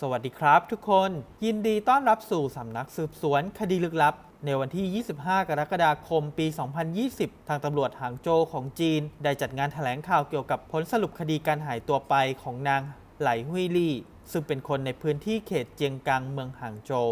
สวัสดีครับทุกคน ยินดีต้อนรับสู่สำนักสืบสวนคดีลึกลับ ในวันที่ 25 กรกฎาคม ปี 2020 ทางตำรวจหางโจวของจีน ได้จัดงานแถลงข่าวเกี่ยวกับผลสรุปคดีการหายตัวไปของนางไหลหุยลี่ ซึ่งเป็นคนในพื้นที่เขตเจียงกังเมืองหางโจว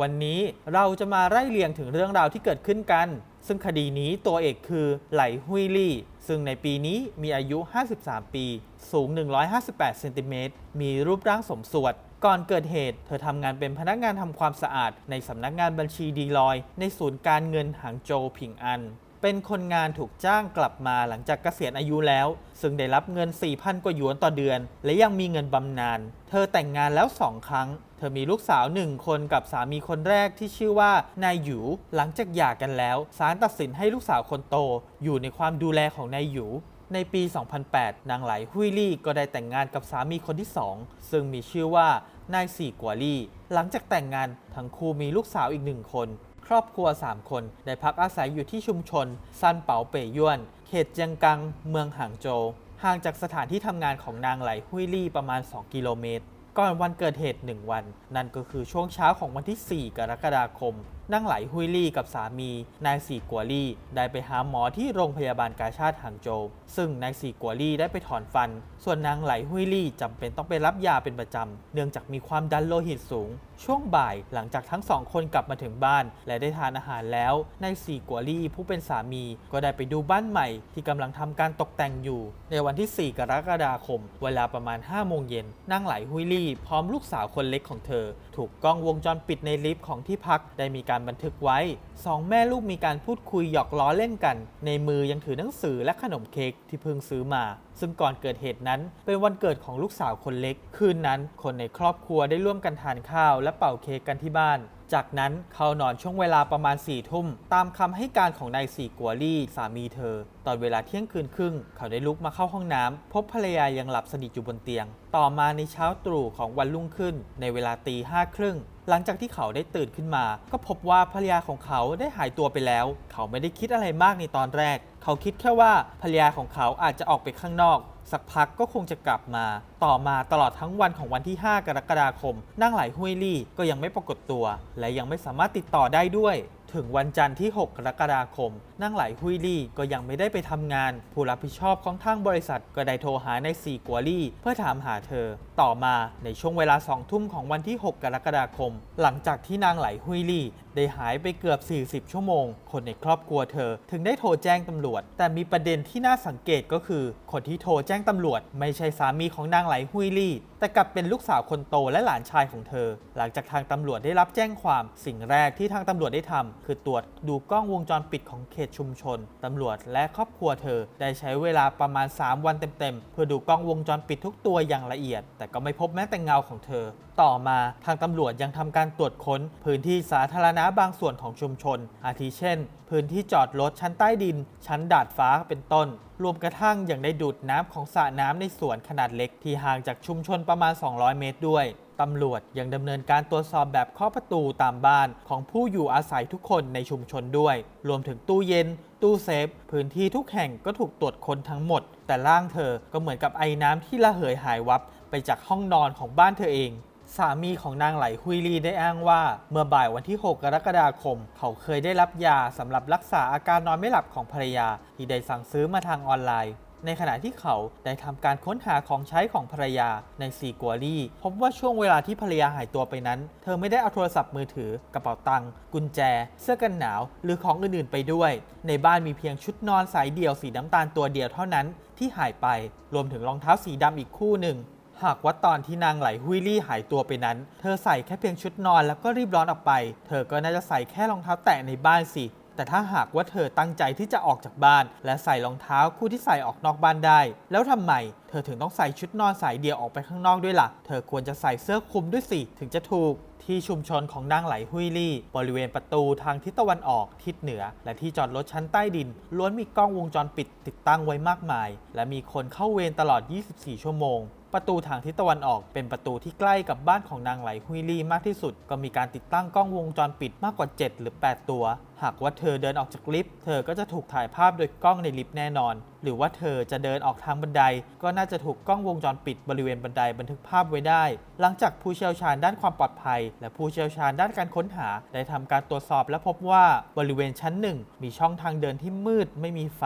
วันนี้เราจะมาไล่เรียงถึงเรื่องราวที่เกิดขึ้นกัน ซึ่งคดีนี้ตัวเอกคือไหลหุยลี่ ซึ่งในปีนี้มีอายุ 53 ปี สูง 158 เซนติเมตร มีรูปร่างสมส่วน ก่อนเกิดเหตุ เธอทำงานเป็นพนักงานทำความสะอาด ในสำนักงานบัญชีดีลอย ในศูนย์การเงินหางโจวผิงอัน เป็นคนงานถูกจ้างกลับมาหลังจากเกษียณอายุแล้ว ซึ่งได้รับเงิน 4,000 กว่าหยวนต่อเดือน และยังมีเงินบำนาญ เธอแต่งงานแล้ว2ครั้ง เธอมีลูกสาวหนึ่งคนกับสามีคนแรกที่ชื่อว่านายหยูหลังจากหย่ากันแล้วศาลตัดสินให้ลูกสาวคนโต อยู่ในความดูแลของนายหยู ในปี 2008 นางไหลหุยลี่ก็ได้แต่งงานกับสามีคนที่สองซึ่งมีชื่อว่านายสี่กัวลี่ หลังจากแต่งงานทั้งคู่มีลูกสาวอีกหนึ่งคน ครอบครัว 3 คนได้พักอาศัยอยู่ที่ชุมชนซันเปาเปยยวน เขตเจียงกัง เมืองหางโจวห่างจากสถานที่ทำงานของนางไหลหุยลี่ประมาณ 2 กิโลเมตร ก่อนวันเกิดเหตุ 1 วัน นั่นก็คือช่วงเช้าของวันที่ 4 กรกฎาคม นางไหลหุยลี่กับสามีนายสีกัวลี่ ได้ไปหาหมอที่โรงพยาบาลกาชาติหางโจวซึ่งนายสีกัวลี่ได้ไปถอนฟัน ส่วนนางไหลหุยลี่จำเป็นต้องไปรับยาเป็นประจำ เนื่องจากมีความดันโลหิตสูง ช่วงบ่ายหลังจากทั้งสองคนกลับมาถึงบ้าน และได้ทานอาหารแล้วนายสีกัวลี่ผู้เป็นสามี ก็ได้ไปดูบ้านใหม่ ที่กำลังทำการตกแต่งอยู่ ในวันที่ 4 กรกฎาคม เวลาประมาณ5โมงเย็นนางไหลหุยลี่ พร้อมลูกสาวคนเล็กของเธอ ถูกกล้องวงจรปิดในลิฟต์ของที่พักได้มีการบันทึกไว้สองแม่ลูกมีการพูดคุยหยอกล้อเล่นกัน ในมือยังถือหนังสือและขนมเค้กที่เพิ่งซื้อมา ซึ่งก่อนเกิดเหตุนั้น เป็นวันเกิดของลูกสาวคนเล็ก คืนนั้น คนในครอบครัวได้ร่วมกันทานข้าว และเป่าเค้กกันที่บ้าน จากนั้นเขานอนช่วงเวลาประมาณ4ี่ทุ่ม ตามคำให้การของนายสีกัวลี่สามีเธอ ตอนเวลาเที่ยงคืนครึ่ง เขาได้ลุกมาเข้าห้องน้ำพบภรรยายังหลับสนิทอยู่บนเตียง ต่อมาในเช้าตรู่ของวันรุ่งขึ้น ในเวลาตีห้าครึ่ง หลังจากที่เขาได้ตื่นขึ้นมา ก็พบว่าภรรยาของเขาได้หายตัวไปแล้ว เขาไม่ได้คิดอะไรมากในตอนแรก เขาคิดแค่ว่าภรรยาของเขาอาจจะออกไปข้างนอก สักพักก็คงจะกลับมา ต่อมาตลอดทั้งวันของวันที่ 5 กรกฎาคม นั่งไหลห้วยลี่ก็ยังไม่ปรากฏตัว และยังไม่สามารถติดต่อได้ด้วย ถึงวันจันทร์ที่ 6 กรกฎาคมนางไหลหุยลี่ก็ยังไม่ได้ไปทำงาน ผู้รับผิดชอบของทางบริษัทก็ได้โทรหาในสีกัวลี่ เพื่อถามหาเธอ ต่อมาในช่วงเวลา 2 ทุ่มของวันที่ 6 กรกฎาคม หลังจากที่นางไหลหุยลี่ ได้หายไปเกือบ 40 ชั่วโมง คนในครอบครัวเธอ ถึงได้โทรแจ้งตำรวจ แต่มีประเด็นที่น่าสังเกตก็คือ คนที่โทรแจ้งตำรวจ ไม่ใช่สามีของนางไหลหุยลี่ แต่กลับเป็นลูกสาวคนโตและหลานชายของเธอ หลังจากทางตำรวจได้รับแจ้งความสิ่งแรกที่ทางตำรวจได้ทำคือตรวจดูกล้องวงจรปิดของเขตชุมชน ตำรวจและครอบครัวเธอ ได้ใช้เวลาประมาณ 3 วันเต็มๆ เพื่อดูกล้องวงจรปิดทุกตัวอย่างละเอียด แต่ก็ไม่พบแม้แต่เงาของเธอ ต่อมาทางตำรวจยังทำการตรวจค้น พื้นที่สาธารณะบางส่วนของชุมชน อาทิเช่น พื้นที่จอดรถชั้นใต้ดิน ชั้นดาดฟ้าเป็นต้น รวมกระทั่งยังได้ดูดน้ำของสระน้ำในสวนขนาดเล็กที่ห่างจากชุมชนประมาณ 200 เมตรด้วย ตำรวจยังดำเนินการตรวจสอบแบบเคาะประตูตามบ้านของผู้อยู่อาศัยทุกคนในชุมชนด้วย รวมถึงตู้เย็น ตู้เซฟ พื้นที่ทุกแห่งก็ถูกตรวจค้นทั้งหมด แต่ร่างเธอก็เหมือนกับไอ้น้ำที่ระเหยหายวับไปจากห้องนอนของบ้านเธอเองสามีของนางไหลฮุยลีได้อ้างว่า เมื่อบ่ายวันที่ 6 กรกฎาคม เขาเคยได้รับยาสำหรับรักษาอาการนอนไม่หลับของภรรยา ที่ได้สั่งซื้อมาทางออนไลน์ ในขณะที่เขาได้ทำการค้นหาของใช้ของภรรยาในซีกัวลี่พบว่าช่วงเวลาที่ภรรยาหายตัวไปนั้น เธอไม่ได้เอาโทรศัพท์มือถือ กระเป๋าตังค์กุญแจ เสื้อกันหนาว หรือของอื่นๆไปด้วย ในบ้านมีเพียงชุดนอนสายเดี่ยวสีน้ำตาลตัวเดียวเท่านั้นที่หายไป รวมถึงรองเท้าสีดำอีกคู่หนึ่งหากว่าตอนที่นางไหลหุยลี่หายตัวไปนั้น เธอใส่แค่เพียงชุดนอนแล้วก็รีบร้อนออกไป เธอก็น่าจะใส่แค่รองเท้าแตะในบ้านสิ แต่ถ้าหากว่าเธอตั้งใจที่จะออกจากบ้าน และใส่รองเท้าคู่ที่ใส่ออกนอกบ้านได้ แล้วทำไมเธอถึงต้องใส่ชุดนอนสายเดี่ยวออกไปข้างนอกด้วยล่ะ เธอควรจะใส่เสื้อคลุมด้วยสิถึงจะถูกที่ชุมชนของนางไหลหุยลี่ บริเวณประตูทางทิศตะวันออกทิศเหนือ และที่จอดรถชั้นใต้ดิน ล้วนมีกล้องวงจรปิดติดตั้งไว้มากมาย และมีคนเข้าเวรตลอด 24 ชั่วโมงประตูทางทิศตะวันออกเป็นประตูที่ใกล้กับบ้านของนางไหลหุยลี่มากที่สุด ก็มีการติดตั้งกล้องวงจรปิดมากกว่า 7 หรือ 8 ตัว หากว่าเธอเดินออกจากลิฟต์ เธอก็จะถูกถ่ายภาพโดยกล้องในลิฟต์แน่นอน หรือว่าเธอจะเดินออกทางบันได ก็น่าจะถูกกล้องวงจรปิดบริเวณบันไดบันทึกภาพไว้ได้ หลังจากผู้เชี่ยวชาญด้านความปลอดภัย และผู้เชี่ยวชาญด้านการค้นหา ได้ทำการตรวจสอบและพบว่าบริเวณชั้นหนึ่งมีช่องทางเดินที่มืดไม่มีไฟ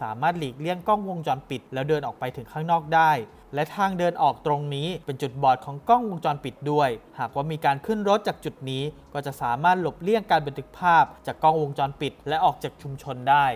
สามารถหลีกเลี่ยงกล้องวงจรปิด แล้วเดินออกไปถึงข้างนอกได้ และทางเดินออกตรงนี้เป็นจุดบอดของกล้องวงจรปิดด้วย หากว่ามีการขึ้นรถจากจุดนี้ ก็จะสามารถหลบเลี่ยงการบันทึกภาพจากกล้องวงจรปิด และออกจากชุมชนได้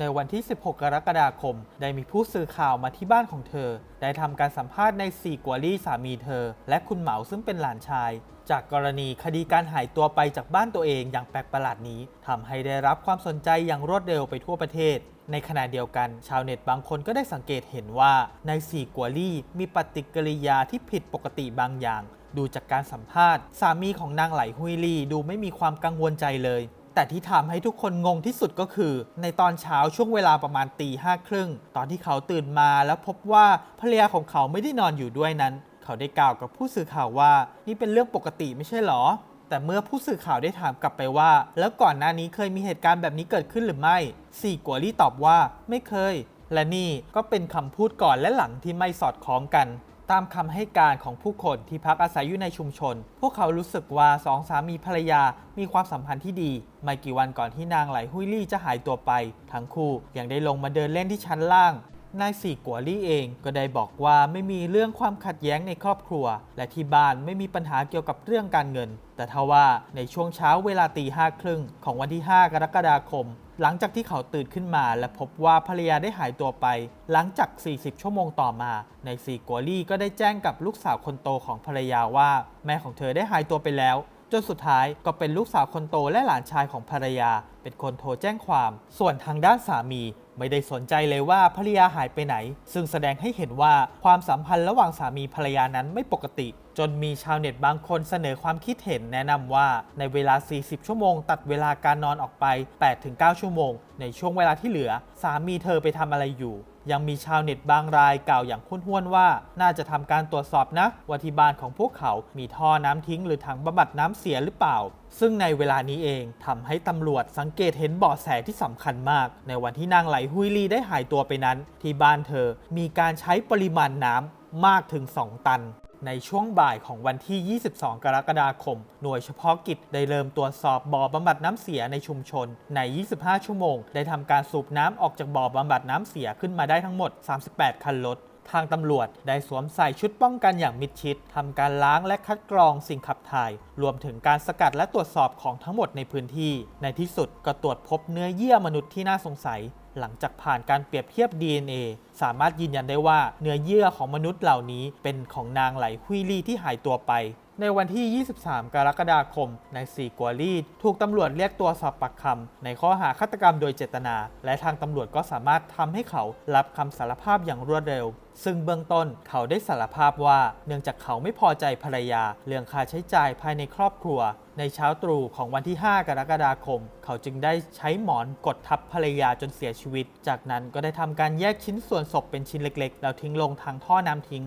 ในวันที่ 16 กรกฎาคม ได้มีผู้สื่อข่าวมาที่บ้านของเธอ ได้ทำการสัมภาษณ์ในสี่กัวลี่สามีเธอ และคุณเหมาซึ่งเป็นหลานชาย จากกรณีคดีการหายตัวไปจากบ้านตัวเองอย่างแปลกประหลาดนี้ทำให้ได้รับความสนใจอย่างรวดเร็วไปทั่วประเทศในขณะเดียวกัน ชาวเน็ตบางคนก็ได้สังเกตเห็นว่า ในสี่กัวลี่มีปฏิกิริยาที่ผิดปกติบางอย่าง ดูจากการสัมภาษณ์ สามีของนางไหลฮุยลี่ดูไม่มีความกังวลใจเลย แต่ที่ทำให้ทุกคนงงที่สุดก็คือ ในตอนเช้าช่วงเวลาประมาณตีห้าครึ่งตอนที่เขาตื่นมาแล้วพบว่าภรรยาของเขาไม่ได้นอนอยู่ด้วยนั้น เขาได้กล่าวกับผู้สื่อข่าวว่า นี่เป็นเรื่องปกติไม่ใช่หรอ แต่เมื่อผู้สื่อข่าวได้ถามกลับไปว่า แล้วก่อนหน้านี้เคยมีเหตุการณ์แบบนี้เกิดขึ้นหรือไม่สี่กัวลี่ตอบว่าไม่เคย และนี่ก็เป็นคำพูดก่อนและหลังที่ไม่สอดคล้องกัน ตามคำให้การของผู้คนที่พักอาศัยอยู่ในชุมชน พวกเขารู้สึกว่าสองสามีภรรยามีความสัมพันธ์ที่ดี ไม่กี่วันก่อนที่นางไหลฮุยลี่จะหายตัวไป ทั้งคู่ยังได้ลงมาเดินเล่นที่ชั้นล่าง นายสี่กัวลี่เองก็ได้บอกว่าไม่มีเรื่องความขัดแย้งในครอบครัว และที่บ้านไม่มีปัญหาเกี่ยวกับเรื่องการเงิน แต่ทว่าในช่วงเช้าเวลาตีห้าครึ่งของวันที่ 5 กรกฎาคม หลังจากที่เขาตื่นขึ้นมาและพบว่าภรรยาได้หายตัวไป หลังจาก 40 ชั่วโมงต่อมา ในซีกัวลี่ก็ได้แจ้งกับลูกสาวคนโตของภรรยาว่า แม่ของเธอได้หายตัวไปแล้ว จนสุดท้ายก็เป็นลูกสาวคนโตและหลานชายของภรรยา เป็นคนโทรแจ้งความ ส่วนทางด้านสามีไม่ได้สนใจเลยว่าภรรยาหายไปไหน ซึ่งแสดงให้เห็นว่าความสัมพันธ์ระหว่างสามีภรรยานั้นไม่ปกติ จนมีชาวเน็ตบางคนเสนอความคิดเห็นแนะนำว่าในเวลา 40 ชั่วโมง ตัดเวลาการนอนออกไป 8-9 ชั่วโมง ในช่วงเวลาที่เหลือ สามีเธอไปทำอะไรอยู่ ยังมีชาวเน็ตบางรายกล่าวอย่างห้วนๆว่า น่าจะทำการตรวจสอบนะว่าที่บ้านของพวกเขา มีท่อน้ำทิ้งหรือถังบำบัดน้ำเสียหรือเปล่า ซึ่งในเวลานี้เองทำให้ตำรวจสังเกตเห็นเบาะแสที่สำคัญมาก ในวันที่นางไหลฮุยลีได้หายตัวไปนั้น ที่บ้านเธอมีการใช้ปริมาณน้ำมากถึง 2 ตัน ในช่วงบ่ายของวันที่ 22 กรกฎาคม หน่วยเฉพาะกิจได้เริ่มตรวจสอบบ่อบำบัดน้ำเสียในชุมชน ใน 25 ชั่วโมง ได้ทำการสูบน้ำออกจากบ่อบำบัดน้ำเสียขึ้นมาได้ทั้งหมด 38 คันรถทางตำรวจได้สวมใส่ชุดป้องกันอย่างมิดชิดทำการล้างและคัดกรองสิ่งขับถ่าย รวมถึงการสกัดและตรวจสอบของทั้งหมดในพื้นที่ ในที่สุดก็ตรวจพบเนื้อเยื่อมนุษย์ที่น่าสงสัย หลังจากผ่านการเปรียบเทียบ DNA สามารถยืนยันได้ว่าเนื้อเยื่อของมนุษย์เหล่านี้เป็นของนางไหลฮุยลี่ที่หายตัวไป ในวันที่ 23 กรกฎาคม นายสีกัวลี่ถูกตำรวจเรียกตัวสอบปากคำในข้อหาฆาตกรรมโดยเจตนา และทางตำรวจก็สามารถทำให้เขารับคำสารภาพอย่างรวดเร็ว ซึ่งเบื้องต้นเขาได้สารภาพว่า เนื่องจากเขาไม่พอใจภรรยา เรื่องค่าใช้จ่ายภายในครอบครัว ในเช้าตรู่ของวันที่ 5 กรกฎาคม เขาจึงได้ใช้หมอนกดทับภรรยาจนเสียชีวิต จากนั้นก็ได้ทำการแยกชิ้นส่วนศพเป็นชิ้นเล็ก ๆ แล้วทิ้งลงทางท่อน้ำทิ้ง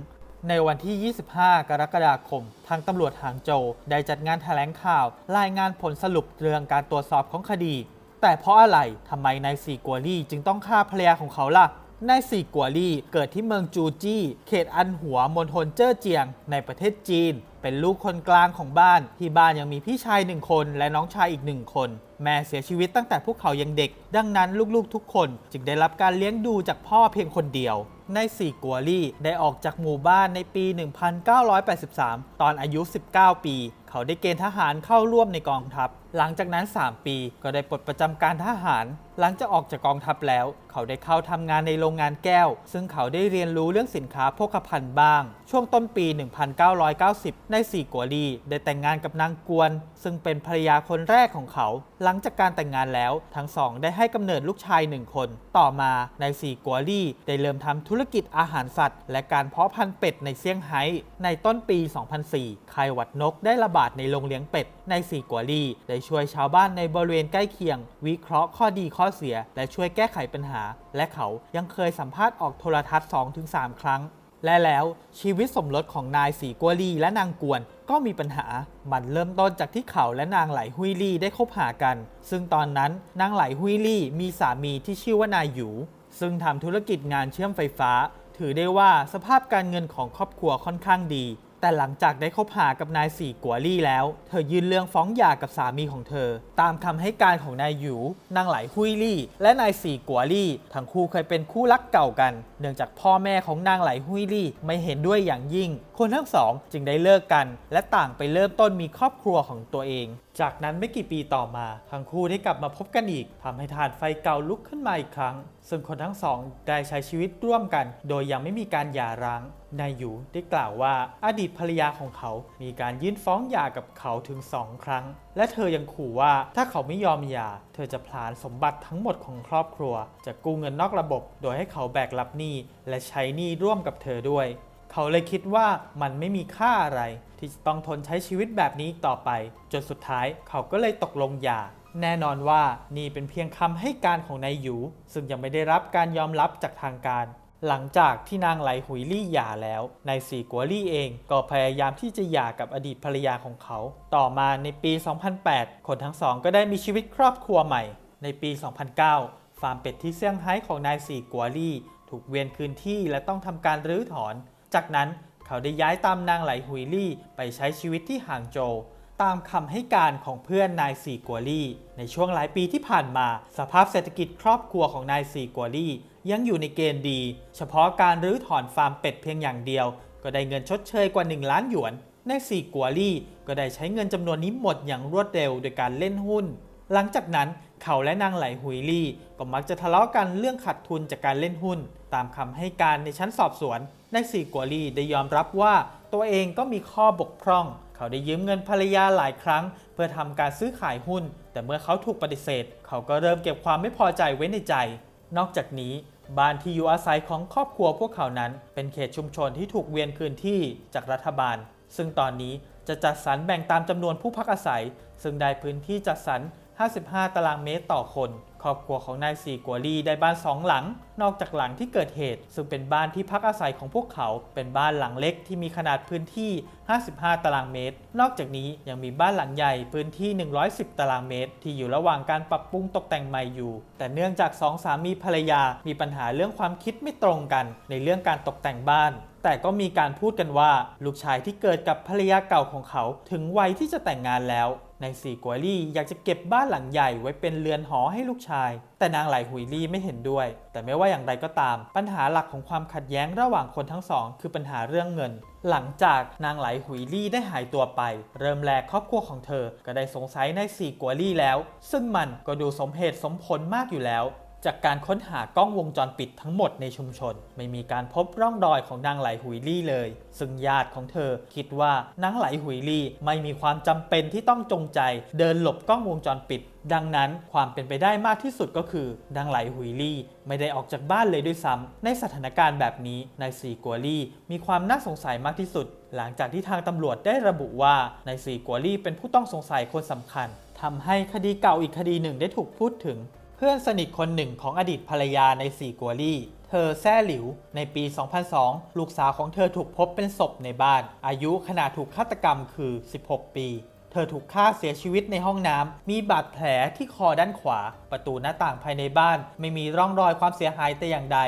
ในวันที่ 25 กรกฎาคม ทางตำรวจหางโจวได้จัดงานแถลงข่าว รายงานผลสรุปเรื่องการตรวจสอบของคดี แต่เพราะอะไรทำไมนายสีกัวลี่จึงต้องฆ่าภรรยาของเขาล่ะนายสีกัวลี่เกิดที่เมืองจูจี้ เขตอันหัวมณฑลเจ้อเจียง ในประเทศจีน เป็นลูกคนกลางของบ้าน ที่บ้านยังมีพี่ชายหนึ่งคนและน้องชายอีกหนึ่งคน แม่เสียชีวิตตั้งแต่พวกเขายังเด็ก ดังนั้นลูกๆทุกคนจึงได้รับการเลี้ยงดูจากพ่อเพียงคนเดียว ในสี่กัวลี่ได้ออกจากหมู่บ้านในปี 1983 ตอนอายุ 19 ปีเขาได้เกณฑ์ทหารเข้าร่วมในกองทัพ หลังจากนั้น 3 ปีก็ได้ปลดประจำการทหาร หลังจากออกจากกองทัพแล้ว เขาได้เข้าทำงานในโรงงานแก้ว ซึ่งเขาได้เรียนรู้เรื่องสินค้าโภคภัณฑ์บ้าง ช่วงต้นปี 1990 ในสี่กัวลี่ได้แต่งงานกับนางกวน ซึ่งเป็นภรรยาคนแรกของเขา หลังจากการแต่งงานแล้ว ทั้งสองได้ให้กำเนิดลูกชายหนึ่งคน ต่อมาในสี่กัวลี่ได้เริ่มทำธุรกิจอาหารสัตว์ และการเพาะพันธุ์เป็ดในเซี่ยงไฮ้ในต้นปี 2004 ไข้หวัดนกได้ระบาดในโรงเลี้ยงเป็ดในสี่กัวลี่ได้ช่วยชาวบ้านในบริเวณใกล้เคียง วิเคราะห์ข้อดีข้อเสีย และช่วยแก้ไขปัญหา และเขายังเคยสัมภาษณ์ออกโทรทัศน์ 2-3 ครั้ง และแล้วชีวิตสมรสของนายสีกัวลี่และนางกวนก็มีปัญหา มันเริ่มต้นจากที่เขาและนางไหลหุยลี่ได้คบหากัน ซึ่งตอนนั้นนางไหลหุยลี่มีสามีที่ชื่อว่านายหยู ซึ่งทำธุรกิจงานเชื่อมไฟฟ้า ถือได้ว่าสภาพการเงินของครอบครัวค่อนข้างดี แต่หลังจากได้คบหากับนายสีกัวลี่แล้ว เธอยื่นเรื่องฟ้องหย่ากับสามีของเธอ ตามคำให้การของนายหยูนางไหลหุยลี่ และนายสีกัวลี่ ทั้งคู่เคยเป็นคู่รักเก่ากัน เนื่องจากพ่อแม่ของนางไหลหุยลี่ไม่เห็นด้วยอย่างยิ่ง คนทั้งสองจึงได้เลิกกัน และต่างไปเริ่มต้นมีครอบครัวของตัวเอง จากนั้นไม่กี่ปีต่อมา ทั้งคู่ได้กลับมาพบกันอีกทำให้ทานไฟเก่าลุกขึ้นมาอีกครั้ง ซึ่งคนทั้งสองได้ใช้ชีวิตร่วมกัน โดยยังไม่มีการหย่าร้าง นายหยูได้กล่าวว่าอดีตภรรยาของเขา มีการยื่นฟ้องหย่ากับเขาถึงสองครั้ง และเธอยังขู่ว่าถ้าเขาไม่ยอมหย่า เธอจะผลาญสมบัติทั้งหมดของครอบครัว จะกู้เงินนอกระบบ โดยให้เขาแบกรับหนี้และใช้หนี้ร่วมกับเธอด้วย เขาเลยคิดว่ามันไม่มีค่าอะไร ที่จะต้องทนใช้ชีวิตแบบนี้ต่อไป จนสุดท้ายเขาก็เลยตกลงหย่าแน่นอนว่านี่เป็นเพียงคำให้การของนายหยู ซึ่งยังไม่ได้รับการยอมรับจากทางการ หลังจากที่นางไหลหุยลี่หย่าแล้วนายสีกัวลี่เองก็พยายามที่จะหย่ากับอดีตภรรยาของเขา ต่อมาในปี 2008 คนทั้งสองก็ได้มีชีวิตครอบครัวใหม่ ในปี 2009 ฟาร์มเป็ดที่เซี่ยงไฮ้ของนายสีกัวลี่ ถูกเวียนคืนที่และต้องทำการรื้อถอน จากนั้นเขาได้ย้ายตามนางไหลหุยลี่ไปใช้ชีวิตที่ห่างโจวตามคำให้การของเพื่อนนายสีกัวลี่ ในช่วงหลายปีที่ผ่านมา สภาพเศรษฐกิจครอบครัวของนายสีกัวลี่ ยังอยู่ในเกณฑ์ดี เฉพาะการรื้อถอนฟาร์มเป็ดเพียงอย่างเดียว ก็ได้เงินชดเชยกว่า 1 ล้านหยวนนายสีกัวลี่ ก็ได้ใช้เงินจำนวนนี้หมดอย่างรวดเร็วโดยการเล่นหุ้น หลังจากนั้นเขาและนางไหลหุยลี่ ก็มักจะทะเลาะกันเรื่องขาดทุนจากการเล่นหุ้น ตามคำให้การในชั้นสอบสวน นายสีกัวลี่ได้ยอมรับว่าตัวเองก็มีข้อบกพร่อง เขาได้ยืมเงินภรรยาหลายครั้ง เพื่อทำการซื้อขายหุ้น แต่เมื่อเขาถูกปฏิเสธ เขาก็เริ่มเก็บความไม่พอใจไว้ในใจ นอกจากนี้บ้านที่อยู่อาศัยของครอบครัวพวกเขานั้น เป็นเขตชุมชนที่ถูกเวียนคืนที่จากรัฐบาล ซึ่งตอนนี้จะจัดสรรแบ่งตามจำนวนผู้พักอาศัย ซึ่งได้พื้นที่จัดสรร 55 ตารางเมตรต่อคน ครอบครัวของนายสีกัวลี่ได้บ้านสองหลัง นอกจากหลังที่เกิดเหตุ ซึ่งเป็นบ้านที่พักอาศัยของพวกเขา เป็นบ้านหลังเล็กที่มีขนาดพื้นที่ 55 ตารางเมตร นอกจากนี้ยังมีบ้านหลังใหญ่พื้นที่ 110 ตารางเมตร ที่อยู่ระหว่างการปรับปรุงตกแต่งใหม่อยู่ แต่เนื่องจากสองสามีภรรยามีปัญหาเรื่องความคิดไม่ตรงกัน ในเรื่องการตกแต่งบ้าน แต่ก็มีการพูดกันว่า ลูกชายที่เกิดกับภรรยาเก่าของเขาถึงวัยที่จะแต่งงานแล้วนายสีกัวลี่อยากจะเก็บบ้านหลังใหญ่ไว้เป็นเรือนหอให้ลูกชาย แต่นางไหลหุยลี่ไม่เห็นด้วย แต่ไม่ว่าอย่างไรก็ตาม ปัญหาหลักของความขัดแย้งระหว่างคนทั้งสอง คือปัญหาเรื่องเงิน หลังจากนางไหลหุยลี่ได้หายตัวไป เริ่มแรกครอบครัวของเธอ ก็ได้สงสัยนายสีกัวลี่แล้ว ซึ่งมันก็ดูสมเหตุสมผลมากอยู่แล้ว จากการค้นหากล้องวงจรปิดทั้งหมดในชุมชน ไม่มีการพบร่องรอยของนางไหลหุยลี่เลย ซึ่งญาติของเธอคิดว่านางไหลหุยลี่ไม่มีความจำเป็นที่ต้องจงใจ เดินหลบกล้องวงจรปิด ดังนั้นความเป็นไปได้มากที่สุดก็คือนางไหลหุยลี่ ไม่ได้ออกจากบ้านเลยด้วยซ้ำในสถานการณ์แบบนี้นายสีกัวลี่ มีความน่าสงสัยมากที่สุด หลังจากที่ทางตำรวจได้ระบุว่านายสีกัวลี่เป็นผู้ต้องสงสัยคนสำคัญทำให้คดีเก่าอีกคดีหนึ่งได้ถูกพูดถึง เพื่อนสนิทคนหนึ่งของอดีตภรรยาในสีกัวลี่ เธอแซ่หลิว ในปี 2002 ลูกสาวของเธอถูกพบเป็นศพในบ้าน อายุขณะถูกฆาตกรรมคือ 16 ปี เธอถูกฆ่าเสียชีวิตในห้องน้ำ มีบาดแผลที่คอด้านขวา ประตูหน้าต่างภายในบ้าน ไม่มีร่องรอยความเสียหายแต่อย่างใด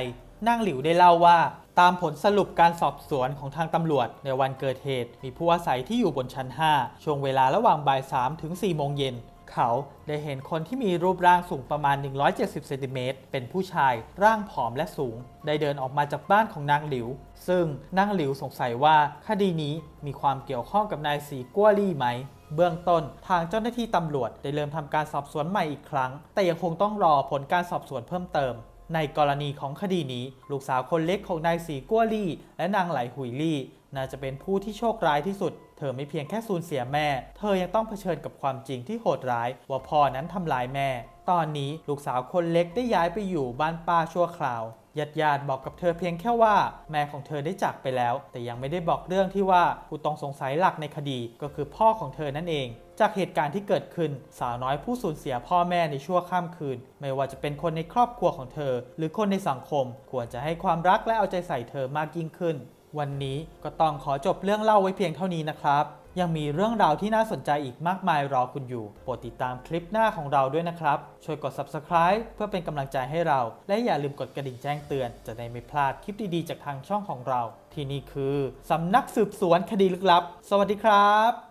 นางหลิวได้เล่าว่าตามผลสรุปการสอบสวนของทางตำรวจในวันเกิดเหตุ มีผู้อาศัยที่อยู่บนชั้น 5 ช่วงเวลาระหว่างบ่าย 3 ถึง 4 โมงเย็น เขาได้เห็นคนที่มีรูปร่างสูงประมาณ 170เซนติเมตรเป็นผู้ชายร่างผอมและสูง ได้เดินออกมาจากบ้านของนางหลิว ซึ่งนางหลิวสงสัยว่าคดีนี้มีความเกี่ยวข้องกับนายสีกัวลี่ไหม เบื้องต้นทางเจ้าหน้าที่ตำรวจได้เริ่มทำการสอบสวนใหม่อีกครั้ง แต่ยังคงต้องรอผลการสอบสวนเพิ่มเติมในกรณีของคดีนี้ ลูกสาวคนเล็กของนายสีกัวลี่ และนางไหลหุยลี่ น่าจะเป็นผู้ที่โชคร้ายที่สุด เธอไม่เพียงแค่สูญเสียแม่ เธอยังต้องเผชิญกับความจริงที่โหดร้าย ว่าพ่อนั้นทำร้ายแม่ ตอนนี้ลูกสาวคนเล็กได้ย้ายไปอยู่บ้านป้าชั่วคราวญาติญาติบอกกับเธอเพียงแค่ว่า แม่ของเธอได้จากไปแล้ว แต่ยังไม่ได้บอกเรื่องที่ว่าผู้ต้องสงสัยหลักในคดีก็คือพ่อของเธอนั่นเอง จากเหตุการณ์ที่เกิดขึ้น สาวน้อยผู้สูญเสียพ่อแม่ในชั่วข้ามคืน ไม่ว่าจะเป็นคนในครอบครัวของเธอ หรือคนในสังคม ควรจะให้ความรักและเอาใจใส่เธอมากยิ่งขึ้น วันนี้ก็ต้องขอจบเรื่องเล่าไว้เพียงเท่านี้นะครับ ยังมีเรื่องราวที่น่าสนใจอีกมากมายรอคุณอยู่ โปรดติดตามคลิปหน้าของเราด้วยนะครับ ช่วยกด subscribe เพื่อเป็นกำลังใจให้เรา และอย่าลืมกดกระดิ่งแจ้งเตือน จะได้ไม่พลาดคลิปดีๆ จากทางช่องของเรา ที่นี่คือสำนักสืบสวนคดีลึกลับ สวัสดีครับ